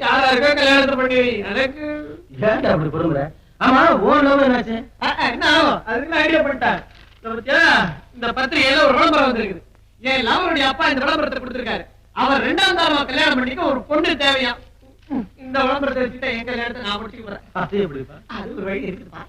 யாரா இருக்கோ கல்யாணத்தை பண்ணி. எனக்கு ஏன்டா அப்படி பொறுமுற ஆமா ஓன் லவ் என்னாச்சு? ஆ, ஆ, என்ன ஆகும் அதுக்கு நான் ஐடியா பண்ணிட்டேன் இந்த பத்திரிகையில ஒரு விளம்பரம் வந்திருக்குது. என் லவருடைய அப்பா இந்த விளம்பரத்தை கொடுத்திருக்காரு. அவர் ரெண்டாம் தாரமா கல்யாணம் பண்ணிக்க ஒரு பொண்ணு தேவையா? இந்த விளம்பரத்தை வச்சுட்டு என் கல்யாணத்தை நான் முடிச்சுக்க போறேன். அது எப்படிப்பா? அது ஒரு வழி இருக்குதுப்பா.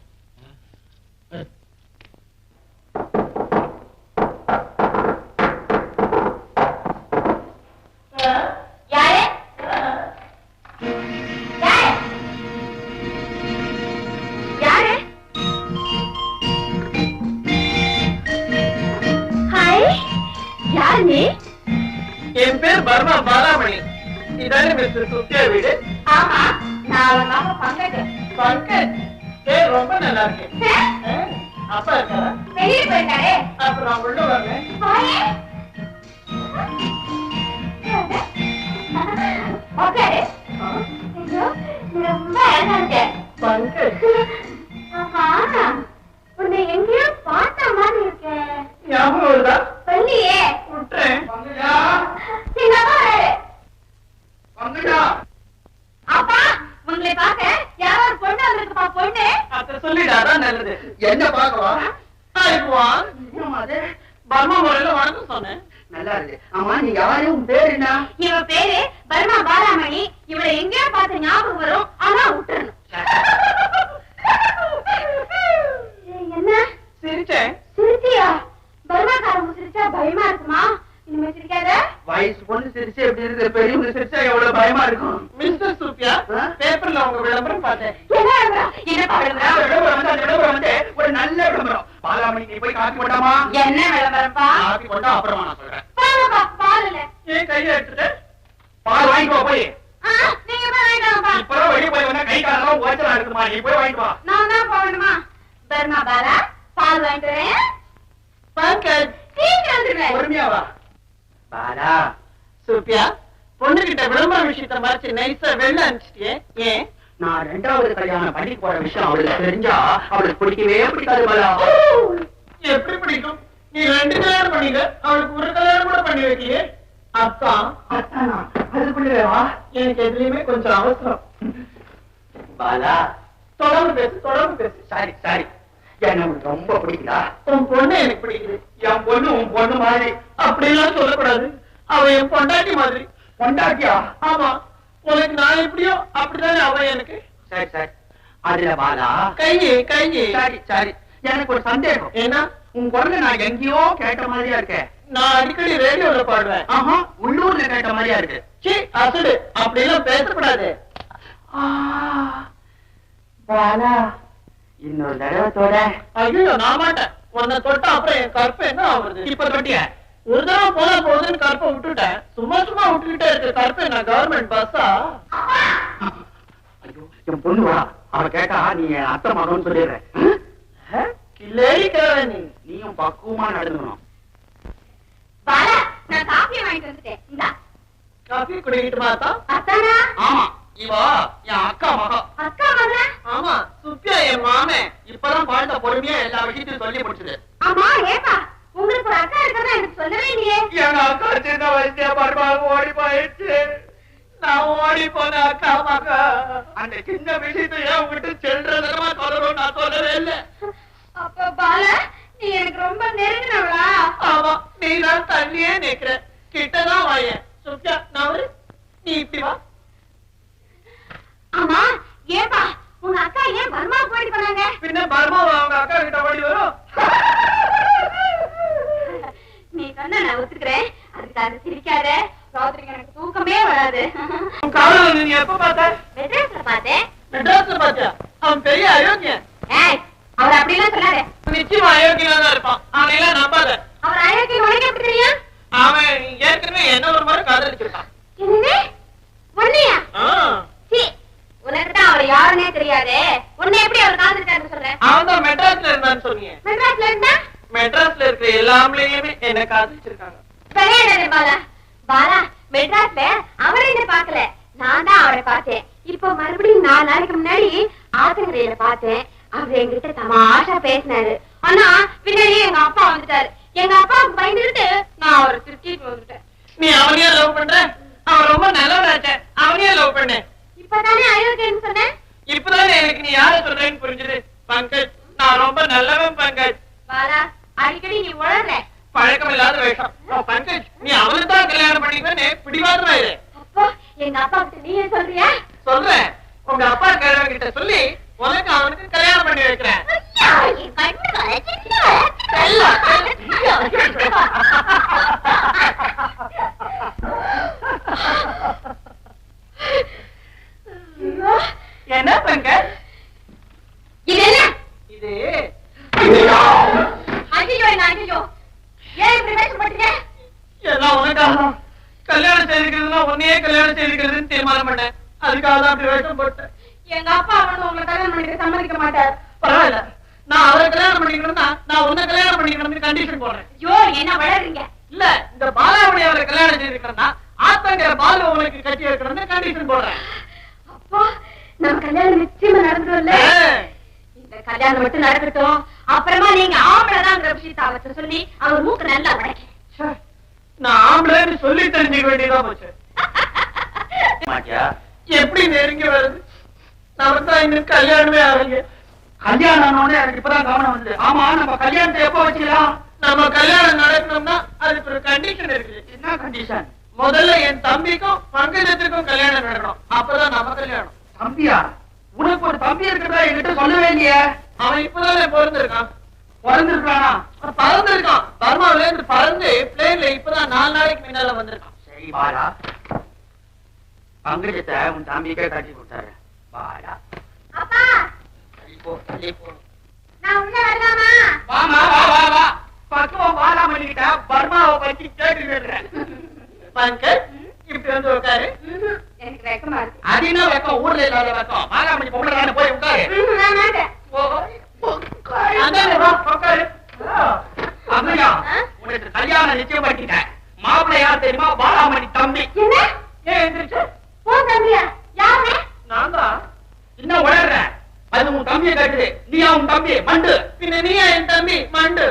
பங்கஜ பேர் ரொம்ப நல்லா இருக்கு. அப்பா இருக்காரா? வெளியே போயிருக்காரே? அப்புறம் நான் உள்ள வரேன் ஒரு நல்ல விளம்பரம். பாலாமணி நீ போய் காப்பி போட்டாமா? என்ன விளம்பரப்பா காப்பி போட்டா அப்புறமா நான் சொல்றேன். பாருப்பா பால் இல்ல ஏன் கையை எடுத்துட்டு பால் வாங்கிட்டு வா போய். ஆ, நீங்க போய் வாங்கிட்டு வாங்கப்பா. இப்பதான் வெளியே போய் வந்தா கை காலெல்லாம் ஓச்சலா இருக்குமா? நீ போய் வாங்கிட்டு வா. நான் தான் போகணுமா? பர்மா பாலா பால் வாங்கிட்டு வரேன். பங்கஜ் சீக்கிரம் வந்துடுவேன் பொறுமையா வா. பாலா சூப்பியா பொண்ணு கிட்ட விளம்பர விஷயத்த மறைச்சு நைஸா வெளில அனுப்பிச்சிட்டியே. ஏன்? நான் ரெண்டாவது கல்யாணம் பண்ணி போற விஷயம் அவளுக்கு தெரிஞ்சா அவளுக்கு பிடிக்கவே பிடிக்காது பாலா. எப்படி பிடிக்கும்? நீ ரெண்டு கல்யாணம் பண்ணீங்க அவளுக்கு ஒரு கல்யாணம் கூட பண்ணி வைக்கலையே அப்பா அத்தானா, எனக்கு எதுலயுமே கொஞ்சம் அவசரம். பாலா தொடர்ந்து பேசு தொடர்ந்து பேசு. Sorry sorry. என்ன உனக்கு ரொம்ப பிடிக்குதா? உன் பொண்ணு எனக்கு பிடிக்குது. என் பொண்ணு உன் பொண்ணு மாதிரி. அப்படியெல்லாம் சொல்லக்கூடாது. அவ என் பொண்டாட்டி மாதிரி. கொண்டாட்டியா ஆமா. உனக்கு நான் எப்படியோ அப்படிதானே அவ எனக்கு? சரி சரி. அதுல பாலா கையே கையே. சரி சரி. எனக்கு ஒரு சந்தேகம். என்ன? உன் குரல நான் எங்கேயோ கேட்ட மாதிரியா இருக்கேன் நான் அடிக்கடி ரேடியோல பாடுவேன். ஆஹா உள்ளூர்ல கேட்ட மாதிரியா இருக்கு. சீ அசடு. அப்படியெல்லாம் பேசக்கூடாது. பாலா இன்னொரு தடவத்தோட ஐயோ நான் மாட்டேன். உன்னை தொட்டா அப்புறம் என் கற்பை என்ன ஆகுறது? இப்ப தொட்டிய? ஒரு தடவை போனா போகுதுன்னு கற்பை விட்டுட்டேன். சும்மா சும்மா விட்டுக்கிட்டே இருக்க கற்பை நான் கவர்மெண்ட் பஸ்ஸா ஐயோ என் பொண்ணு வா. அவ கேட்டா நீ என் அத்தை மகன் சொல்லிடுறேன். கிளேடி கிழவ நீ. நீயும் பக்குவமா நடந்துக்கணும். நான் காஃபி வாங்கிட்டு வந்துட்டேன். இந்தா. காஃபி குடிக்கிட்டு மாத்தா அத்தானா? ஆமா. இவா என் அக்கா மகா. அக்கா மகன் ஆமா சுப்பியா என் மாமன். இப்பதான் குழந்தை பொறுமையா எல்லா விஷயத்தையும் சொல்லி முடிச்சது ஆமா ஏப்பா உங்களுக்கு ஒரு அக்கா இருக்கிறதா எனக்கு சொல்லவே இல்லையே எங்க சின்ன வயசுல பருவாங்க ஓடி போயிடுச்சு. நான் ஓடி போன அக்கா மகா அந்த சின்ன விஷயத்தை ஏன் உங்ககிட்ட செல்றதுமா சொல்லணும் நான் சொல்லவே இல்லை. அப்ப பாலா நீ எனக்கு ரொம்ப நெருங்கினவளா? ஆமா நீ தான் தள்ளியே நிக்கிற. கிட்டதான் வாயேன் சுப்பியா நான் ஒரு நீ இப்படி வா. ஆமா ஏப்பா உங்க அக்கா ஏன் பர்மா போயிட்டு போனாங்க? பின்ன பர்மா அவங்க அக்கா கிட்ட ஓடி வரும். நீ சொன்ன நான் ஒத்துக்கிறேன். அதுக்காக சிரிக்காத. ராத்திரிக்கு எனக்கு தூக்கமே வராது. காதல நீ எப்ப பார்த்த? மெட்ராஸ்ல பார்த்தேன். மெட்ராஸ்ல பாத்தியா அவன் பெரிய அயோக்கியன். ஏய் அவர் சொல்லாத. நிச்சயமா அயோக்கியனா தான் இருப்பான் அவனையெல்லாம் நம்பாத. அவர் அழகி உனக்கு எப்படி தெரியும்? அவன் ஏற்கனவே என்ன ஒரு முறை காதலிச்சிருக்கான். என்னது? உன்னையா? உனக்கு தான் அவர் யாருன்னே தெரியாதே. உன்னை எப்படி அவர் காதலிட்டாருன்னு சொல்ற? அவன் தான் மெட்ராஸ்ல இருந்தான்னு சொன்னீங்க. மெட்ராஸ்ல இருந்தா? மெட்ராஸ்ல இருக்கிற எல்லா ஆம்பளையுமே என்ன காதலிச்சிருக்காங்க. பெரியடனே பாலா. பாலா மெட்ராஸ்ல அவரை என்ன பார்க்கல. நான் தான் அவரை பார்த்தேன். இப்போ மறுபடியும் நாலு நாளைக்கு முன்னாடி ஆத்தங்கரையில பார்த்தேன். அவர் எங்கிட்ட தமாஷா பேசினாரு. ஆனா பின்னாடி எங்க அப்பா வந்துட்டாரு. எங்க அப்பா பயந்துட்டு நான் அவரை திருத்திட்டு வந்துட்டேன். நீ அவனையே லவ் பண்ற? அவன் ரொம்ப நல்லவராச்ச அவனையே லவ் பண்ண. இப்பதானே அயோக்கியன்னு சொன்னேன்? இப்பதானே எனக்கு நீ யார சொல்றேன்னு புரிஞ்சது? பங்கஜ் நான் ரொம்ப நல்லவன் பங்கஜ். பாலா அடிக்கடி நீ உழற பழக்கம் இல்லாத வேஷம் பங்கஜ் நீ அவனை தான் கல்யாணம் பண்ணிக்கன்னு பிடிவாதமா இரு அப்போ எங்க அப்பா கிட்ட நீ ஏன் சொல்றியா? சொல்றேன். உங்க அப்பா கிழவன் கிட்ட சொல்லி உனக்கு அவனுக்கு கல்யாணம் பண்ணி வைக்கிறேன். என்ன பங்கஜ் இது என்ன இது ஐயோ என்ன ஐயோ ஏன் இப்படி வேஷம் போட்டீங்க எல்லாம் உனக்காக கல்யாணம் செய்திருக்கிறதுனா உன்னையே கல்யாணம் செய்திருக்கிறதுன்னு தீர்மானம் பண்ணேன் அதுக்காக தான் அப்படி வேஷம் போட்டேன் எங்க அப்பா அவனு உங்களை கல்யாணம் பண்ணிக்க சம்மதிக்க மாட்டார். பரவாயில்ல. நான் அவரை கல்யாணம் பண்ணிக்கணும்னா நான் உன்னை கல்யாணம் பண்ணிக்கணும்னு கண்டிஷன் போடுறேன். ஐயோ என்ன வளர்றீங்க இல்ல இந்த பாலாவுடைய அவரை கல்யாணம் செய்திருக்கிறேன்னா ஆத்தங்கிற பாலு உனக்கு கட்டி வைக்கணும்னு கண்டிஷன் போடுறேன். அப்போ நம்ம கல்யாணம் நிச்சயமா இந்த கல்யாணம் மட்டும் நடக்கட்டும். அப்புறமா நீங்க ஆம்பளைதாங்கிற விஷயத்தை அவர்கிட்ட சொல்லி அவர் மூக்கு நல்லா உடைக்க ச்சே, நான் ஆம்பளைன்னு சொல்லி தெரிஞ்சுக்க வேண்டியதா போச்சு. மாட்டியா? எப்படி நெருங்கி வருது? நமக்கு தான் இன்னும் கல்யாணமே ஆகலையே. கல்யாணம் எனக்கு இப்பதான் கவனம் வந்து ஆமா நம்ம கல்யாணத்தை எப்ப வச்சுக்கலாம்? நம்ம கல்யாணம் நடக்கணும்னா அதுக்கு ஒரு கண்டிஷன் இருக்குது என்ன கண்டிஷன் முதல்ல என் தம்பிக்கும் பங்கஜத்திற்கும் கல்யாணம் நடக்கணும். அப்பதான் நம்ம கல்யாணம். தம்பியா? உனக்கு ஒரு தம்பி இருக்கிறதா என்கிட்ட சொல்லவே இல்லையே. அவன் இப்பதான் பிறந்திருக்கான். பிறந்திருக்கானா? பறந்திருக்கான். பர்மாவில இருந்து பறந்து பிளேன்ல இப்பதான் நாலு நாளைக்கு முன்னால வந்திருக்கான். சரி பங்கஜத்தை உன் தம்பிக்கே கட்டி கொடுத்தாரு. பாலா அப்பா! போ சரி போ. நான் உள்ள வரலாமா? வாமா வா வா வா. பக்குவம் பாலா பண்ணிக்கிட்ட பர்மாவை பத்தி கேட்டு விடுறேன் பங்கஜ் இப்படி வந்து உட்காரு. ம்ஹும். எனக்கு வெக்கமா இருக்கு. அது என்ன வெக்கம் ஊர்ல இல்லாத வெக்கம். பாலா பண்ணி பொம்பளை தானே போய் உட்காரு. ம்ஹும், நான் மாட்டேன். அதானே, வா, உட்காரு. அம்மையா ஆ? உனக்கு கல்யாணம் நிச்சயம் பண்ணிட்டேன் மாப்பிள்ளை யார் தெரியுமா? பாலாமணி தம்பி என்ன ஏன் எந்திரிச்சு போ தம்பியா யாரு நான் தான் இன்னும் உளர்ற அது உன் தம்பியை கட்டுது நீயா உன் தம்பி மண்டு பின்ன நீயா என் தம்பி மண்டு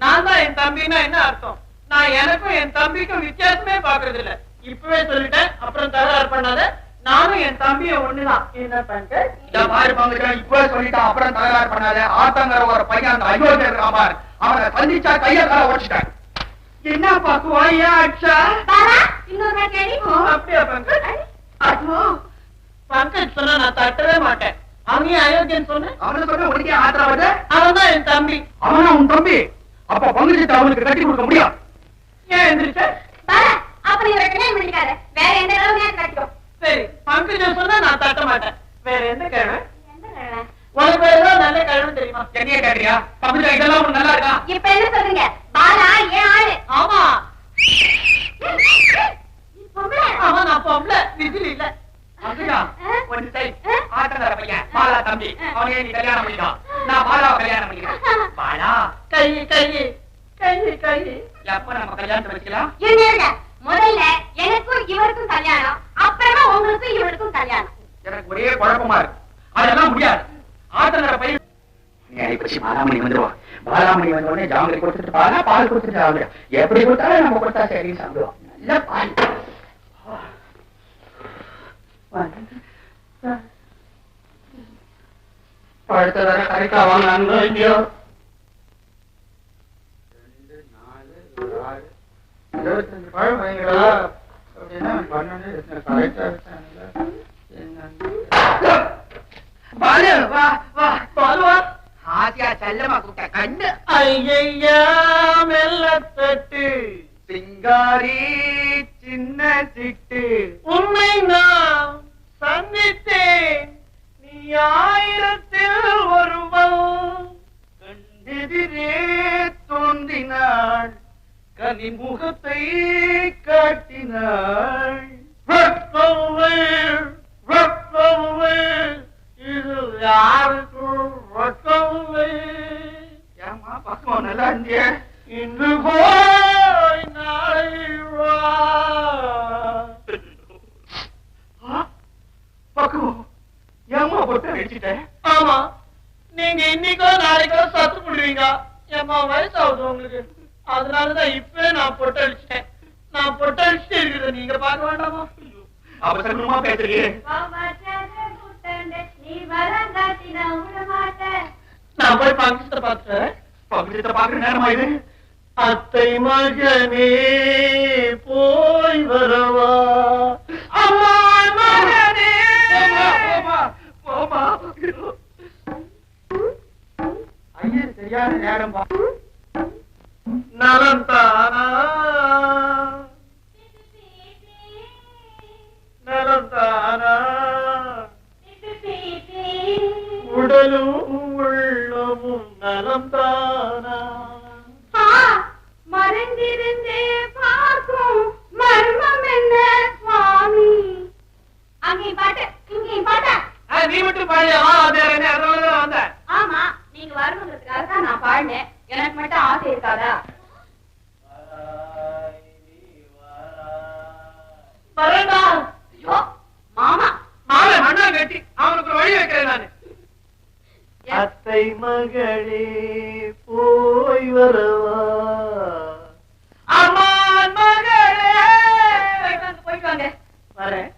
நான் தான் என் தம்பின்னா என்ன அர்த்தம் நான் எனக்கும் என் தம்பிக்கும் வித்தியாசமே பாக்குறது இல்ல இப்பவே சொல்லிட்டேன் அப்புறம் தகராறு பண்ணாத நானும் ஒண்ணுதான். என்ன பங்கஜ் இந்த பாரு பங்குச்சா இப்ப சொல்லிட்டான் அப்புறம் தகராறு பண்ணாத. ஆத்தங்கிற ஒரு பையன் அந்த அயோக்கிய இருக்கான் பாரு. அவனை சந்திச்சா கைய கால ஓடிச்சிட்டான் என்ன பாக்குவான் ஏன் அச்சா பாரா இன்னொரு வாட்டி அடி. போ அப்படியா பங்கஜ்? அப்போ பங்கஜ் சொன்னா நான் தட்டவே மாட்டேன். அவன் ஏன் அயோக்கியன்னு சொன்ன? அவனை சொன்ன உனக்கே ஆத்திரம் வருது? அவன் தான் என் தம்பி. அவனா உன் தம்பி? அப்ப பங்குச்சத்தை அவனுக்கு கட்டி கொடுக்க முடியும் ஏன் எந்திரிச்ச? அப்ப நீ ஒரு கல்யாணம் பண்ணிக்காத. வேற எந்த அளவு நேரம் கிடைக்கும்? சரி பங்கஜ சொன்னா நான் தட்ட மாட்டேன். வேற எந்த கிழமை? உனக்கு வேற ஏதாவது நல்ல கிழமை தெரியுமா? என்னைய கேட்டியா? பங்குச்சா இதெல்லாம் உனக்கு நல்லா இருக்கா? இப்ப என்ன சொல்றீங்க? பாலா ஏன் ஆளு? ஆமா. நீ பொம்பளை. ஆமா நான் பொம்பளை. விசில் இல்ல. பங்குச்சா ஆ? ஒன்னு செய் ஆ? ஆத்தங்கிற பையன். பாலா தம்பி. அவனையே நீ கல்யாணம் பண்ணிக்கலாம். நான் பாலாவை கல்யாணம் பண்ணிக்கிறேன். பாலா. கை கை கை கை. எப்ப நம்ம கல்யாணத்தை வச்சுக்கலாம்? இருங்க இருங்க. முதல்ல எனக்கும் இவருக்கும் கல்யாணம். அப்புறமா உங்களுக்கும் இவருக்கும் கல்யாணம். எனக்கு ஒரே குழப்பமா இருக்கு. அதெல்லாம் முடியாது. ஆத்தங்கர பையன் நீ பற்றி பாலாமணி வந்துருவான் பாலாமணி வந்த உடனே ஜாங்கிரி கொடுத்துட்டு பாலா பால் கொடுத்துட்டு ஜாங்கிரி. எப்படி கொடுத்தாலும் நம்ம கொடுத்தா சரி சாப்பிடுவோம். நல்ல பால். பழுத்த வர கரெக்டா இல்லையோ ரெண்டு நாலு ஒரு ஆறு இருபத்தஞ்சு பழம் வாங்கிடா அப்படின்னா பன்னெண்டு கரெக்டா வச்சாங்களா பாலு வா வா பாலுவா ஆசியா செல்லமா கூப்பிட்ட கண்ணு ஐயா மெல்ல தட்டு சிங்காரி சின்ன சிட்டு உன்னை நான் சந்தித்தேன் நீ ஆயிரத்தில் ஒருவன் எதிரே தோன்றினாள் கனிமுகத்தை காட்டினாள் வெப்பவே வெப்பவே இது யாருக்கும் வெப்பவே ஏமா பக்கம் நல்லா இருந்தியே இன்று போய் நாளை வா பக்குவம். ஏமா போட்டு அடிச்சுட்டேன் ஆமா. நீங்க இன்னைக்கோ நாளைக்கோ சத்து போடுவீங்க. ஏமா வயசாகுது உங்களுக்கு. அதனாலதான் இப்பவே நான் பொட்டடிச்சிட்டேன் நான் பொட்டடிச்சுட்டு இருக்குது நீங்க பார்க்க வேண்டாமா? அவசரமா வரங்காட்டி நான் போய் பங்கத்தை பார்த்தேன் பகுதியத்தை பாக்குற நேரமா இது? அத்தை மகனே போய் வரவா? அம்மா மகனே! போமா ஐயர் சரியான நேரம் பா. அத்தை மகளே போய் வரவா? அம்மான் மகளே! போயிட்டு வாங்க. வரேன்.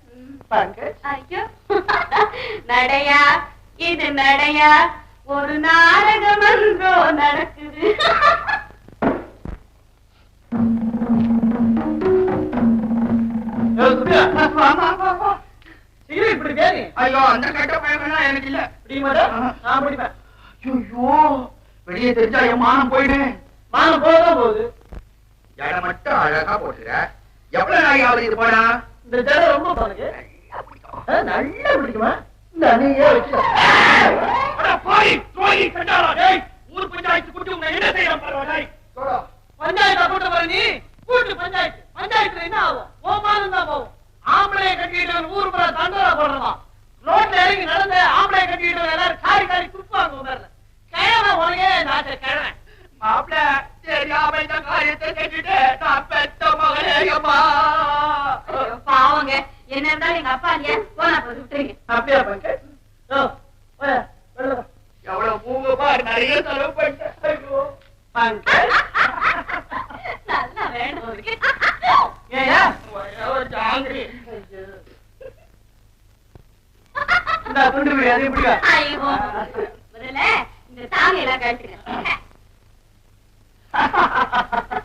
நடையா? இது நடையா? ஒரு நாடகம் அன்றோ நடக்குது. இப்படி ஐயோ அந்த கட்ட பழக்கம் எனக்கு இல்ல. நான் பிடிப்பேன் ஐயோ வெளியே தெரிஞ்சா என் மானம் போயிடு மானம் போதான் போகுது இடம் மட்டும் அழகா போட்டுற. எவ்வளவு நாய் ஆகுது இது போனா? இந்த ஜடை ரொம்ப பாருங்க. நல்லா பிடிக்குமா இந்த அணியே வச்சு. ஊர் பஞ்சாயத்து கூட்டி உங்களை என்ன செய்யறோம் பரவாயில்லை பஞ்சாயத்து கூட்ட பாரு நீ. கூட்டு பஞ்சாயத்து. பஞ்சாயத்துல என்ன ஆகும்? போமானம் தான் போகும். ஆம்பளைய கட்டிட்டு ஊர் பூரா தண்டோரா போடுறதா ரோட்ல இறங்கி நடந்து ஆம்பளைய கட்டிட்டு எல்லாரும் காரி காரி உமர்ல கிழமை உனக்கே நாட்ட கிழமை மாப்பிள தெரியாம இந்த காரியத்தை செஞ்சுட்டு நான் பெத்த மகளே அம்மா. ஐயோ, பாவங்க என்ன இருந்தாலும் எங்க அப்பா இல்லையா போனா போது விட்டுருங்க. அப்படியா பங்கஜ்